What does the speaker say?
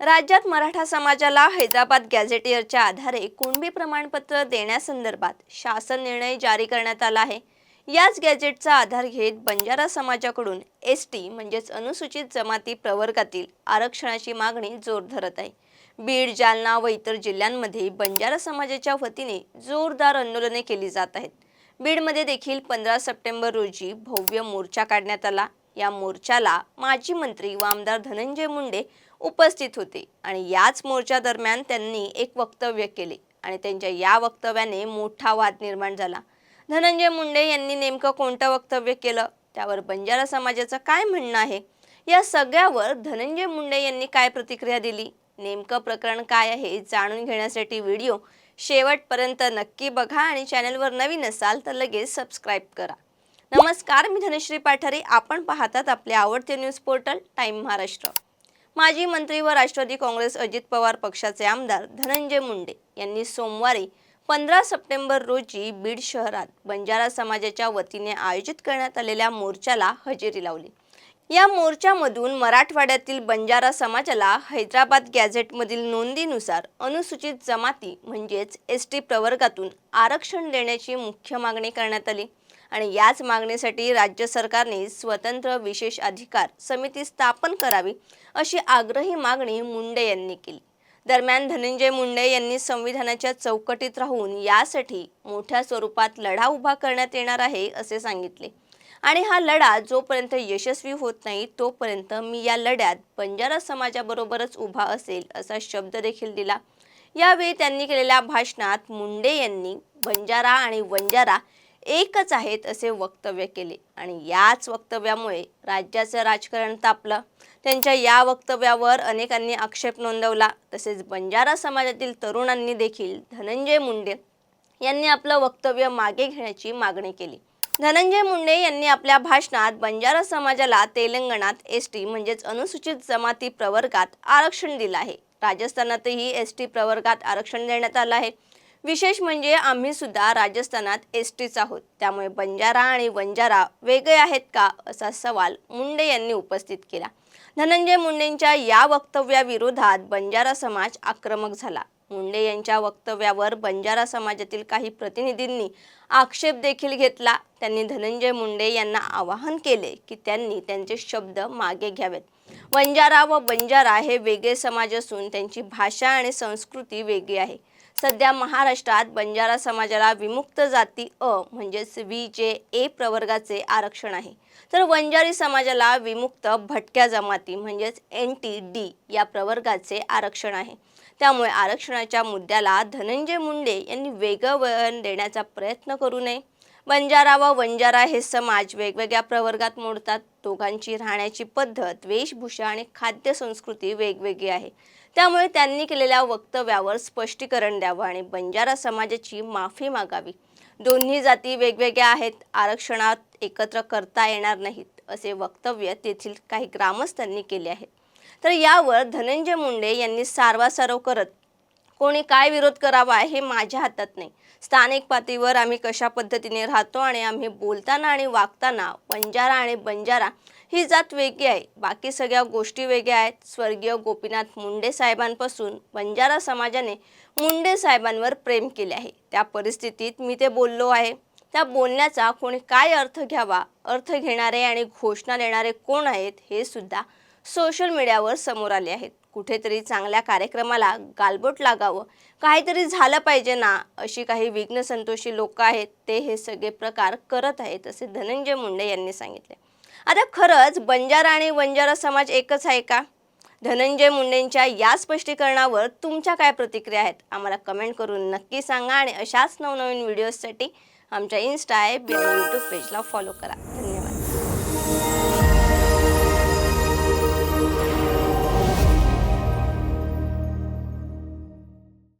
राज्यात मराठा समाजाला हैदराबाद गॅझेटियरच्या आधारे कुणबी प्रमाणपत्र देण्यासंदर्भात शासन निर्णय जारी करण्यात आला आहे. याच गॅजेटचा आधार घेत बंजारा समाजाकडून एस टी म्हणजेच अनुसूचित जमाती प्रवर्गातील आरक्षणाची मागणी जोर धरत आहे. बीड जालना व इतर जिल्ह्यांमध्ये बंजारा समाजाच्या वतीने जोरदार आंदोलने केली जात आहेत. बीडमध्ये देखील पंधरा सप्टेंबर रोजी भव्य मोर्चा काढण्यात आला. या मोर्चाला माजी मंत्री व आमदार धनंजय मुंडे उपस्थित होते. आणि याच मोर्चा दरम्यान त्यांनी एक वक्तव्य केले आणि त्यांच्या या वक्तव्याने मोठा वाद निर्माण झाला. धनंजय मुंडे यांनी नेमकं कोणतं वक्तव्य केलं? त्यावर बंजारा समाजाचं काय म्हणणं आहे? या सगळ्यावर धनंजय मुंडे यांनी काय प्रतिक्रिया दिली? नेमकं प्रकरण काय आहे जाणून घेण्यासाठी व्हिडिओ शेवटपर्यंत नक्की बघा आणि चॅनलवर नवीन असाल तर लगेच सबस्क्राईब करा. नमस्कार मी धनश्री पाठारे. आपण पाहतात आपले आवडते न्यूज पोर्टल टाईम महाराष्ट्र. माजी मंत्री व राष्ट्रवादी काँग्रेस अजित पवार पक्षाचे आमदार धनंजय मुंडे यांनी सोमवारी पंधरा सप्टेंबर रोजी बीड शहरात बंजारा समाजाच्या वतीने आयोजित करण्यात आलेल्या मोर्चाला हजेरी लावली. या मोर्चामधून मराठवाड्यातील बंजारा समाजाला हैदराबाद गॅझेटमधील नोंदीनुसार अनुसूचित जमाती म्हणजेच एस टी प्रवर्गातून आरक्षण देण्याची मुख्य मागणी करण्यात आली. आणि याच मागणीसाठी राज्य सरकारने स्वतंत्र विशेष अधिकार समिती स्थापन करावी अशी आग्रही मागणी मुंडे यांनी केली. दरम्यान धनंजय मुंडे यांनी संविधानाच्या चौकटीत राहून यासाठी मोठ्या स्वरूपात लढा उभा करण्यात येणार आहे असे सांगितले. आणि हा लढा जोपर्यंत यशस्वी होत नाही तोपर्यंत मी या लढ्यात बंजारा समाजाबरोबरच उभा असेल असा शब्द देखील दिला. यावेळी त्यांनी केलेल्या भाषणात मुंडे यांनी बंजारा आणि वंजारा एकच आहेत असे वक्तव्य केले. आणि याच वक्तव्यामुळे राज्याचं राजकारण तापलं. त्यांच्या या वक्तव्यावर अनेकांनी आक्षेप नोंदवला. तसेच बंजारा समाजातील तरुणांनी देखील धनंजय मुंडे यांनी आपलं वक्तव्य मागे घेण्याची मागणी केली. धनंजय मुंडे यांनी आपल्या भाषणात बंजारा समाजाला तेलंगणात एस टी म्हणजेच अनुसूचित जमाती प्रवर्गात आरक्षण दिलं आहे. राजस्थानातही एस टी प्रवर्गात आरक्षण देण्यात आलं आहे. विशेष म्हणजे आम्ही सुद्धा राजस्थानात एस टीच आहोत. त्यामुळे बंजारा आणि वंजारा वेगळे आहेत का असा सवाल मुंडे यांनी उपस्थित केला. धनंजय मुंडेंच्या या वक्तव्याविरोधात बंजारा समाज आक्रमक झाला. मुंडे यांच्या वक्तव्यावर बंजारा समाजातील काही प्रतिनिधींनी आक्षेप देखील घेतला. त्यांनी धनंजय मुंडे यांना आवाहन केले की त्यांनी त्यांचे शब्द मागे घ्यावेत. वंजारा व बंजारा हे वेगळे समाज असून त्यांची भाषा आणि संस्कृती वेगळी आहे. सध्या महाराष्ट्रात बंजारा समाजाला विमुक्त जाती अ म्हणजेच व्ही जे ए प्रवर्गाचे आरक्षण आहे. तर वंजारी समाजाला विमुक्त भटक्या जमाती म्हणजेच एन टी डी या प्रवर्गाचे आरक्षण आहे. त्यामुळे आरक्षणाच्या मुद्द्याला धनंजय मुंडे यांनी वेगळं वळण देण्याचा प्रयत्न करू नये. बंजारा व वंजारा हे समाज वेगवेगळ्या प्रवर्गात मोडतात. दोघांची राहण्याची पद्धत वेशभूषा आणि खाद्य संस्कृती वेगवेगळी आहे. त्यामुळे त्यांनी केलेल्या वक्तव्यावर स्पष्टीकरण द्यावं आणि बंजारा समाजाची माफी मागावी. दोन्ही जाती वेगवेगळ्या आहेत. आरक्षणात एकत्र करता येणार नाहीत असे वक्तव्य तेथील काही ग्रामस्थांनी केले आहे. तर यावर धनंजय मुंडे यांनी सारवासारव करत कोणी काय विरोध करावा हे माझ्या हातात नाही. स्थानिक पातळीवर आम्ही कशा पद्धतीने राहतो आणि आम्ही बोलताना आणि वागताना बंजारा आणि बंजारा ही जात वेगळी आहे. बाकी सगळ्या गोष्टी वेगळ्या आहेत. स्वर्गीय गोपीनाथ मुंडे साहेबांपासून बंजारा समाजाने मुंडे साहेबांवर प्रेम केले आहे. त्या परिस्थितीत मी ते बोललो आहे. त्या बोलण्याचा कोणी काय अर्थ घ्यावा? अर्थ घेणारे आणि घोषणा देणारे कोण आहेत हे सुद्धा सोशल मीडियावर समोर आले आहेत. कुठेतरी चांगल्या कार्यक्रमाला गालबोट लागावं. काहीतरी झालं पाहिजे ना? अशी काही विघ्न संतोषी लोक आहेत. ते हे सगळे प्रकार करत आहेत असे धनंजय मुंडे यांनी सांगितले. आता खरंच बंजारा आणि बंजारा समाज एकच आहे का? धनंजय मुंडेंच्या या स्पष्टीकरणावर तुमच्या काय प्रतिक्रिया आहेत? आम्हाला कमेंट करून नक्की सांगा आणि अशाच नवनवीन व्हिडिओजसाठी आमच्या इन्स्टा आहे यूट्यूब पेजला फॉलो करा. धन्यवाद.